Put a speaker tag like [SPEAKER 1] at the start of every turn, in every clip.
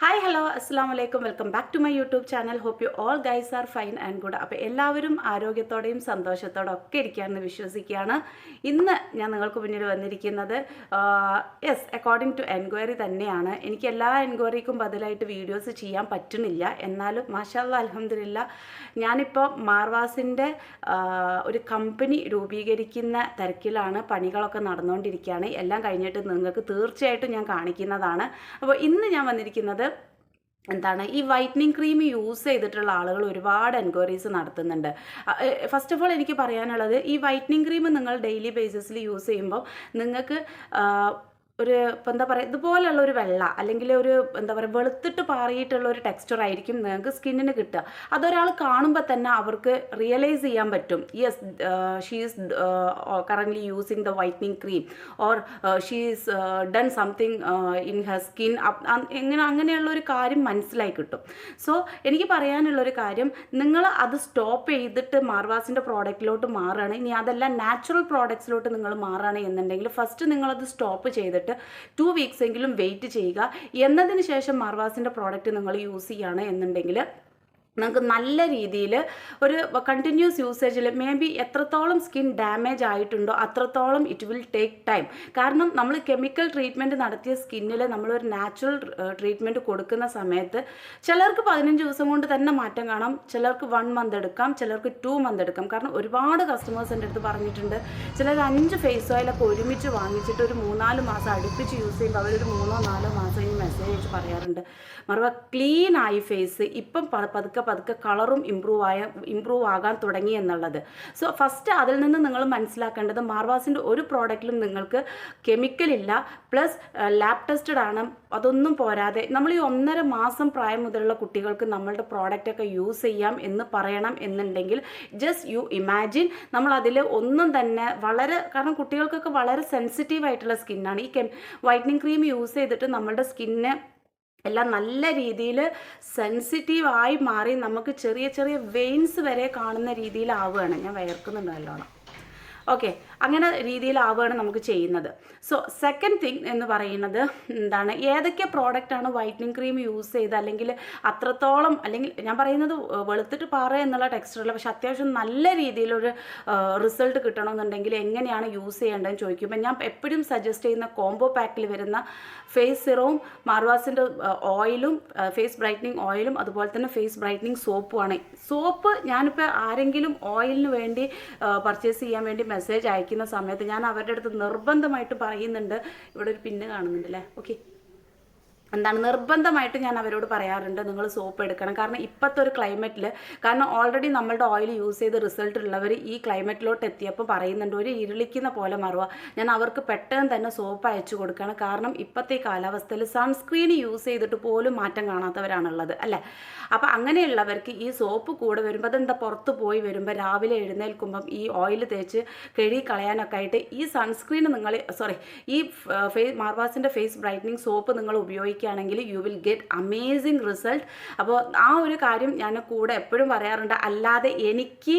[SPEAKER 1] Hi hello അസ്സാം വലൈക്കും welcome back to my YouTube channel hope you all guys are fine and good അപ്പോൾ എല്ലാവരും ആരോഗ്യത്തോടെയും സന്തോഷത്തോടെ ഒക്കെ ഇരിക്കുകയാണെന്ന് വിശ്വസിക്കുകയാണ്. ഇന്ന് ഞാൻ നിങ്ങൾക്ക് മുന്നിൽ വന്നിരിക്കുന്നത് യെസ് അക്കോർഡിംഗ് ടു എൻക്വയറി തന്നെയാണ്. എനിക്ക് എല്ലാ എൻക്വയറിക്കും ബദലായിട്ട് വീഡിയോസ് ചെയ്യാൻ പറ്റുന്നില്ല. എന്നാലും മാഷാല്ല അലഹമില്ല ഞാനിപ്പോൾ മാർവാസിന്റെ ഒരു കമ്പനി രൂപീകരിക്കുന്ന തിരക്കിലാണ് പണികളൊക്കെ നടന്നുകൊണ്ടിരിക്കുകയാണ്. എല്ലാം കഴിഞ്ഞിട്ട് നിങ്ങൾക്ക് തീർച്ചയായിട്ടും ഞാൻ കാണിക്കുന്നതാണ്. അപ്പോൾ ഇന്ന് ഞാൻ വന്നിരിക്കുന്നത് എന്താണ് ഈ വൈറ്റനിങ് ക്രീം യൂസ് ചെയ്തിട്ടുള്ള ആളുകൾ ഒരുപാട് എൻക്വയറീസ് നടത്തുന്നുണ്ട്. ഫസ്റ്റ് ഓഫ് ഓൾ എനിക്ക് പറയാനുള്ളത് ഈ വൈറ്റനിങ് ക്രീം നിങ്ങൾ ഡെയിലി ബേസിസിൽ യൂസ് ചെയ്യുമ്പോൾ നിങ്ങൾക്ക് ഒരു ഇപ്പം എന്താ പറയുക ഇതുപോലെയുള്ള ഒരു വെള്ള അല്ലെങ്കിൽ ഒരു എന്താ പറയുക വെളുത്തിട്ട് പാറിയിട്ടുള്ള ഒരു ടെക്സ്ചർ ആയിരിക്കും നിങ്ങൾക്ക് സ്കിന്നിന് കിട്ടുക. അതൊരാൾ കാണുമ്പോൾ തന്നെ അവർക്ക് റിയലൈസ് ചെയ്യാൻ പറ്റും. Yes she's currently using the whitening cream or she's done something in her skin എങ്ങനെ അങ്ങനെയുള്ള ഒരു കാര്യം മനസ്സിലായി കിട്ടും. സോ എനിക്ക് പറയാനുള്ളൊരു കാര്യം നിങ്ങൾ അത് സ്റ്റോപ്പ് ചെയ്തിട്ട് മാർവാസിന്റെ പ്രോഡക്റ്റിലോട്ട് മാറുകയാണ് ഇനി അതെല്ലാം നാച്ചുറൽ പ്രോഡക്ട്സിലോട്ട് നിങ്ങൾ മാറുകയാണ് എന്നുണ്ടെങ്കിൽ ഫസ്റ്റ് നിങ്ങളത് സ്റ്റോപ്പ് ചെയ്തിട്ട് ടു വീക്സ് എങ്കിലും വെയിറ്റ് ചെയ്യുക. എന്നതിന് ശേഷം മാർവാസിന്റെ പ്രോഡക്റ്റ് നിങ്ങൾ യൂസ് ചെയ്യുകയാണ് എന്നുണ്ടെങ്കിൽ നമുക്ക് നല്ല രീതിയിൽ ഒരു കണ്ടിന്യൂസ് യൂസേജിൽ മേ ബി എത്രത്തോളം സ്കിൻ ഡാമേജ് ആയിട്ടുണ്ടോ അത്രത്തോളം ഇറ്റ് വിൽ ടേക്ക് ടൈം കാരണം നമ്മൾ കെമിക്കൽ ട്രീറ്റ്മെന്റ് നടത്തിയ സ്കിന്നിൽ നമ്മളൊരു നാച്ചുറൽ ട്രീറ്റ്മെന്റ് കൊടുക്കുന്ന സമയത്ത് ചിലർക്ക് പതിനഞ്ച് ദിവസം കൊണ്ട് തന്നെ മാറ്റം കാണാം ചിലർക്ക് വൺ മന്ത് എടുക്കാം ചിലർക്ക് ടു മന്ത് എടുക്കാം. കാരണം ഒരുപാട് കസ്റ്റമേഴ്സ് എന്റെ അടുത്ത് പറഞ്ഞിട്ടുണ്ട് ചിലർ അഞ്ച് ഫേസ് ഓയിലൊക്കെ ഒരുമിച്ച് വാങ്ങിച്ചിട്ട് ഒരു മൂന്നാൽ മാസം അടുപ്പിച്ച് യൂസ് ചെയ്യുമ്പോൾ അവരൊരു മൂന്നോ നാലോ മാസം ഈ മെസ്സേജ് അയച്ച് പറയാറുണ്ട്. മറുപടി ക്ലീൻ ആയി ഫേസ് ഇപ്പം പതുക്കെ പതുക്കെ കളറും ഇമ്പ്രൂവ് ആയ ഇമ്പ്രൂവ് ആകാൻ തുടങ്ങി എന്നുള്ളത്. സോ ഫസ്റ്റ് അതിൽ നിന്ന് നിങ്ങൾ മനസ്സിലാക്കേണ്ടത് മാർവാസിന്റെ ഒരു പ്രോഡക്റ്റിലും നിങ്ങൾക്ക് കെമിക്കൽ ഇല്ല പ്ലസ് ലാബ് ടെസ്റ്റഡ് ആണ് അതൊന്നും പോരാതെ നമ്മൾ ഈ ഒന്നര മാസം പ്രായം മുതലുള്ള കുട്ടികൾക്ക് നമ്മളുടെ പ്രോഡക്റ്റൊക്കെ യൂസ് ചെയ്യാം എന്ന് പറയണം എന്നുണ്ടെങ്കിൽ ജസ്റ്റ് യു ഇമാജിൻ നമ്മൾ അതിൽ ഒന്നും തന്നെ വളരെ കാരണം കുട്ടികൾക്കൊക്കെ വളരെ സെൻസിറ്റീവ് ആയിട്ടുള്ള സ്കിന്നാണ് ഈ കെം വൈറ്റനിങ് ക്രീം യൂസ് ചെയ്തിട്ട് നമ്മളുടെ സ്കിന്നെ എല്ലാം നല്ല രീതിയിൽ സെൻസിറ്റീവായി മാറി നമുക്ക് ചെറിയ ചെറിയ വെയിൻസ് വരെ കാണുന്ന രീതിയിലാവുകയാണ്. ഞാൻ വയർക്കുന്നുണ്ട് നല്ലോണം. ഓക്കെ അങ്ങനെ രീതിയിലാവുകയാണ് നമുക്ക് ചെയ്യുന്നത്. സോ സെക്കൻഡ് തിങ് എന്ന് പറയുന്നത് എന്താണ്? ഏതൊക്കെ പ്രോഡക്റ്റാണ് വൈറ്റനിങ് ക്രീം യൂസ് ചെയ്ത് അല്ലെങ്കിൽ അത്രത്തോളം അല്ലെങ്കിൽ ഞാൻ പറയുന്നത് വെളുത്തിട്ട് പാറ എന്നുള്ള ടെക്സ്റ്ററിൽ പക്ഷെ അത്യാവശ്യം നല്ല രീതിയിലൊരു റിസൾട്ട് കിട്ടണമെന്നുണ്ടെങ്കിൽ എങ്ങനെയാണ് യൂസ് ചെയ്യേണ്ടതെന്ന് ചോദിക്കുമ്പോൾ ഞാൻ എപ്പോഴും സജസ്റ്റ് ചെയ്യുന്ന കോംബോ പാക്കിൽ വരുന്ന ഫേസ് സിറവും മാർവാസിന്റെ ഓയിലും ഫേസ് ബ്രൈറ്റനിങ് ഓയിലും അതുപോലെ തന്നെ ഫേസ് ബ്രൈറ്റനിങ് സോപ്പുമാണ് സോപ്പ് ഞാനിപ്പോൾ ആരെങ്കിലും ഓയിലിന് വേണ്ടി പർച്ചേസ് ചെയ്യാൻ വേണ്ടി മെസ്സേജ് അയക്കുന്ന സമയത്ത് ഞാൻ അവരുടെ അടുത്ത് നിർബന്ധമായിട്ട് പറയുന്നുണ്ട്. ഇവിടെ ഒരു പിന്ന് കാണുന്നുണ്ട് അല്ലേ? ഓക്കെ എന്താണ് നിർബന്ധമായിട്ട് ഞാൻ അവരോട് പറയാറുണ്ട് നിങ്ങൾ സോപ്പ് എടുക്കണം. കാരണം ഇപ്പോഴത്തെ ഒരു ക്ലൈമറ്റിൽ കാരണം ഓൾറെഡി നമ്മളുടെ ഓയിൽ യൂസ് ചെയ്ത് റിസൾട്ട് ഉള്ളവർ ഈ ക്ലൈമറ്റിലോട്ട് എത്തിയപ്പോൾ പറയുന്നുണ്ട് ഒരു ഇരുളിക്കുന്ന പോലെ മറുക. ഞാൻ അവർക്ക് പെട്ടെന്ന് തന്നെ സോപ്പ് അയച്ചു കൊടുക്കണം. കാരണം ഇപ്പോഴത്തെ കാലാവസ്ഥയിൽ സൺസ്ക്രീൻ യൂസ് ചെയ്തിട്ട് പോലും മാറ്റം കാണാത്തവരാണുള്ളത് അല്ലേ? അപ്പോൾ അങ്ങനെയുള്ളവർക്ക് ഈ സോപ്പ് കൂടെ വരുമ്പോൾ അതെന്താ പുറത്ത് പോയി വരുമ്പോൾ രാവിലെ എഴുന്നേൽക്കുമ്പം ഈ ഓയിൽ തേച്ച് കഴുകി കളയാനൊക്കെ ആയിട്ട് ഈ സൺസ്ക്രീൻ നിങ്ങൾ സോറി ഈ ഫേസ് മാർവാസിന്റെ ഫേസ് ബ്രൈറ്റനിങ് സോപ്പ് നിങ്ങൾ ഉപയോഗിക്കുക ഉപയോഗിക്കുകയാണെങ്കിൽ you will get amazing result അപ്പോൾ ആ ഒരു കാര്യം ഞാൻ കൂടെ എപ്പോഴും പറയാറുണ്ട്. അല്ലാതെ എനിക്ക്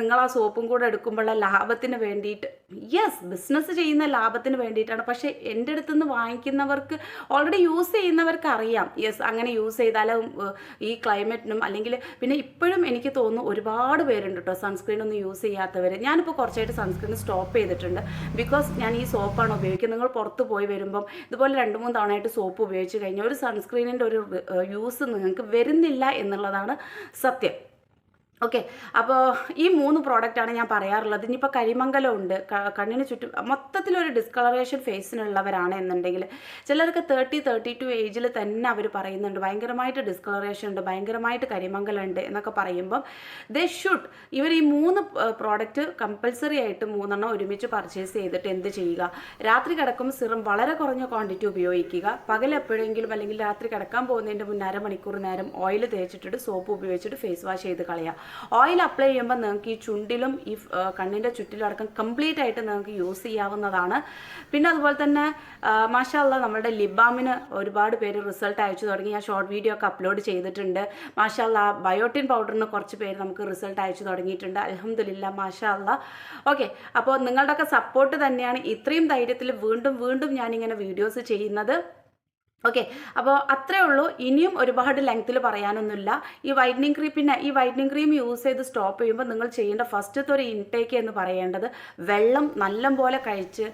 [SPEAKER 1] നിങ്ങൾ ആ സോപ്പും കൂടെ എടുക്കുമ്പോഴുള്ള ലാഭത്തിന് വേണ്ടിയിട്ട് യെസ് ബിസിനസ് ചെയ്യുന്ന ലാഭത്തിന് വേണ്ടിയിട്ടാണ്. പക്ഷേ എന്റെ അടുത്ത് നിന്ന് വാങ്ങിക്കുന്നവർക്ക് ഓൾറെഡി യൂസ് ചെയ്യുന്നവർക്ക് അറിയാം. യെസ് അങ്ങനെ യൂസ് ചെയ്താലും ഈ ക്ലൈമറ്റിനും അല്ലെങ്കിൽ പിന്നെ ഇപ്പോഴും എനിക്ക് തോന്നുന്നു ഒരുപാട് പേരുണ്ട് കേട്ടോ സൺസ്ക്രീൻ ഒന്നും യൂസ് ചെയ്യാത്തവർ ഞാനിപ്പോൾ കുറച്ചായിട്ട് സൺസ്ക്രീൻ സ്റ്റോപ്പ് ചെയ്തിട്ടുണ്ട്. ബിക്കോസ് ഞാൻ ഈ സോപ്പാണ് ഉപയോഗിക്കുന്നത്. നിങ്ങൾ പുറത്ത് പോയി വരുമ്പം ഇതുപോലെ രണ്ട് മൂന്ന് തവണയായിട്ട് സോപ്പ് ഉപയോഗിച്ച് ഉപയോഗിച്ച് കഴിഞ്ഞാൽ ഒരു സൺസ്ക്രീനിന്റെ ഒരു യൂസ് നിങ്ങൾക്ക് വരുന്നില്ല എന്നുള്ളതാണ് സത്യം. ഓക്കെ അപ്പോൾ ഈ മൂന്ന് പ്രോഡക്റ്റാണ് ഞാൻ പറയാറുള്ളത്. ഇനിയിപ്പോൾ കരിമംഗലം ഉണ്ട് കണ്ണിന് ചുറ്റും മൊത്തത്തിലൊരു ഡിസ്കളറേഷൻ ഫേസിനുള്ളവരാണ് എന്നുണ്ടെങ്കിൽ ചിലർക്ക് തേർട്ടി തേർട്ടി ടു ഏജിൽ തന്നെ അവർ പറയുന്നുണ്ട്. ഭയങ്കരമായിട്ട് ഡിസ്കളറേഷൻ ഉണ്ട് ഭയങ്കരമായിട്ട് കരിമംഗലം ഉണ്ട് എന്നൊക്കെ പറയുമ്പം ദേ ഷുഡ് ഇവർ ഈ മൂന്ന് പ്രോഡക്റ്റ് കമ്പൽസറി ആയിട്ട് മൂന്നെണ്ണം ഒരുമിച്ച് പർച്ചേസ് ചെയ്തിട്ട് എന്ത് ചെയ്യുക? രാത്രി കിടക്കും സിറം വളരെ കുറഞ്ഞ ക്വാണ്ടിറ്റി ഉപയോഗിക്കുക. പകൽ എപ്പോഴെങ്കിലും അല്ലെങ്കിൽ രാത്രി കിടക്കാൻ പോകുന്നതിന്റെ മുന്നര മണിക്കൂർ നേരം ഓയിൽ തേച്ചിട്ടിട്ട് സോപ്പ് ഉപയോഗിച്ചിട്ട് ഫേസ് വാഷ് ചെയ്ത് കളയുക. ഓയിൽ അപ്ലൈ ചെയ്യുമ്പോൾ നിങ്ങൾക്ക് ഈ ചുണ്ടിലും ഈ കണ്ണിന്റെ ചുറ്റിലും അടക്കം കംപ്ലീറ്റ് ആയിട്ട് നിങ്ങൾക്ക് യൂസ് ചെയ്യാവുന്നതാണ്. പിന്നെ അതുപോലെ തന്നെ മാഷാല്ല നമ്മുടെ ലിബാമിന് ഒരുപാട് പേര് റിസൾട്ട് അയച്ചു തുടങ്ങി. ഞാൻ ഷോർട്ട് വീഡിയോ ഒക്കെ അപ്ലോഡ് ചെയ്തിട്ടുണ്ട്. മാഷാല്ല ബയോട്ടിൻ പൗഡറിന് കുറച്ച് പേര് നമുക്ക് റിസൾട്ട് അയച്ചു തുടങ്ങിയിട്ടുണ്ട്. അലഹമില്ല മാഷാല്ല ഓക്കെ അപ്പോൾ നിങ്ങളുടെയൊക്കെ സപ്പോർട്ട് തന്നെയാണ് ഇത്രയും ധൈര്യത്തിൽ വീണ്ടും വീണ്ടും ഞാനിങ്ങനെ വീഡിയോസ് ചെയ്യുന്നത്. ഓക്കെ അപ്പോൾ അത്രേ ഉള്ളൂ. ഇനിയും ഒരുപാട് ലെങ്ത്തിൽ പറയാനൊന്നുമില്ല. ഈ വൈറ്റനിങ് ക്രീം പിന്നെ ഈ വൈറ്റനിങ് ക്രീം യൂസ് ചെയ്ത് സ്റ്റോപ്പ് ചെയ്യുമ്പോൾ നിങ്ങൾ ചെയ്യേണ്ട ഫസ്റ്റത്തെ ഒരു ഇൻടേക്ക് എന്ന് പറയേണ്ടത് വെള്ളം നല്ല പോലെ കഴിച്ച്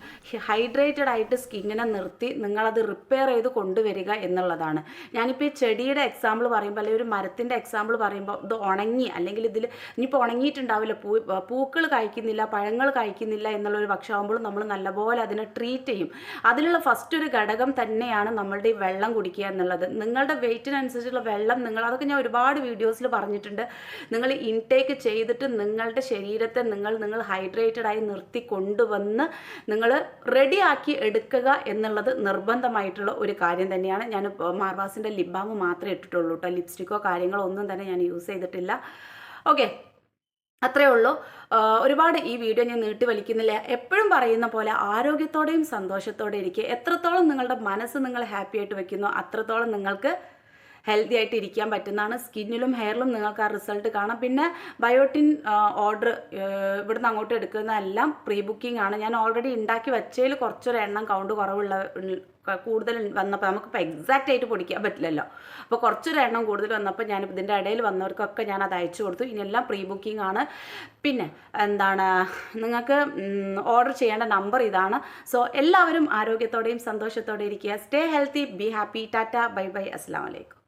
[SPEAKER 1] ഹൈഡ്രേറ്റഡ് ആയിട്ട് സ്കിന്നിനെ നിർത്തി നിങ്ങളത് റിപ്പയർ ചെയ്ത് കൊണ്ടുവരിക എന്നുള്ളതാണ്. ഞാനിപ്പോൾ ഈ ചെടിയുടെ എക്സാമ്പിൾ പറയുമ്പോൾ അല്ലെങ്കിൽ ഒരു മരത്തിന്റെ എക്സാമ്പിൾ പറയുമ്പോൾ ഇത് ഉണങ്ങി അല്ലെങ്കിൽ ഇതിൽ ഇനിയിപ്പോൾ ഉണങ്ങിയിട്ടുണ്ടാവില്ല. പൂ പൂക്കൾ കഴിക്കുന്നില്ല പഴങ്ങൾ കഴിക്കുന്നില്ല എന്നുള്ളൊരു പക്ഷമാകുമ്പോൾ നമ്മൾ നല്ലപോലെ അതിനെ ട്രീറ്റ് ചെയ്യും. അതിലുള്ള ഫസ്റ്റ് ഒരു ഘടകം തന്നെയാണ് നമ്മളുടെ വെള്ളം കുടിക്കുക എന്നുള്ളത്. നിങ്ങളുടെ വെയിറ്റിനനുസരിച്ചുള്ള വെള്ളം നിങ്ങൾ അതൊക്കെ ഞാൻ ഒരുപാട് വീഡിയോസിൽ പറഞ്ഞിട്ടുണ്ട്. നിങ്ങൾ ഇൻടേക്ക് ചെയ്തിട്ട് നിങ്ങളുടെ ശരീരത്തെ നിങ്ങൾ നിങ്ങൾ ഹൈഡ്രേറ്റഡ് ആയി നിർത്തി കൊണ്ടുവന്ന് നിങ്ങൾ റെഡിയാക്കി എടുക്കുക എന്നുള്ളത് നിർബന്ധമായിട്ടുള്ള ഒരു കാര്യം തന്നെയാണ്. ഞാൻ മാർവാസിന്റെ ലിപ് ബാം മാത്രമേ ഇട്ടിട്ടുള്ളൂ കേട്ടോ. ലിപ്സ്റ്റിക്കോ കാര്യങ്ങളോ ഒന്നും തന്നെ ഞാൻ യൂസ് ചെയ്തിട്ടില്ല. ഓക്കെ അത്രേ ഉള്ളൂ. ഒരുപാട് ഈ വീഡിയോ ഞാൻ നീട്ടി വലിക്കുന്നില്ല. എപ്പോഴും പറയുന്ന പോലെ ആരോഗ്യത്തോടെയും സന്തോഷത്തോടെ ഇരിക്കുക. എത്രത്തോളം നിങ്ങളുടെ മനസ്സ് നിങ്ങൾ ഹാപ്പി ആയിട്ട് വെക്കുന്നു അത്രത്തോളം നിങ്ങൾക്ക് ഹെൽത്തി ആയിട്ട് ഇരിക്കാൻ പറ്റുന്നതാണ്. സ്കിന്നിലും ഹെയറിലും നിങ്ങൾക്ക് ആ റിസൾട്ട് കാണാം. പിന്നെ ബയോട്ടിൻ ഓർഡർ ഇവിടുന്ന് അങ്ങോട്ട് എടുക്കുന്നതെല്ലാം പ്രീ ബുക്കിംഗ് ആണ്. ഞാൻ ഓൾറെഡി ഉണ്ടാക്കി വെച്ചതിൽ കുറച്ചൊരു എണ്ണം കൗണ്ട് കുറവുള്ള കൂടുതൽ വന്നപ്പോൾ നമുക്കിപ്പോൾ എക്സാക്റ്റ് ആയിട്ട് പൊടിക്കാൻ പറ്റില്ലല്ലോ. അപ്പോൾ കുറച്ചൊരു എണ്ണം കൂടുതൽ വന്നപ്പോൾ ഞാൻ ഇതിന്റെ ഇടയിൽ വന്നവർക്കൊക്കെ ഞാൻ അത് അയച്ചു കൊടുത്തു. ഇനിയെല്ലാം പ്രീ ബുക്കിംഗ് ആണ്. പിന്നെ എന്താണ് നിങ്ങൾക്ക് ഓർഡർ ചെയ്യേണ്ട നമ്പർ ഇതാണ്. സോ എല്ലാവരും ആരോഗ്യത്തോടെയും സന്തോഷത്തോടെ ഇരിക്കുക. Stay healthy be happy tata bye bye അസ്സാം വലൈക്കും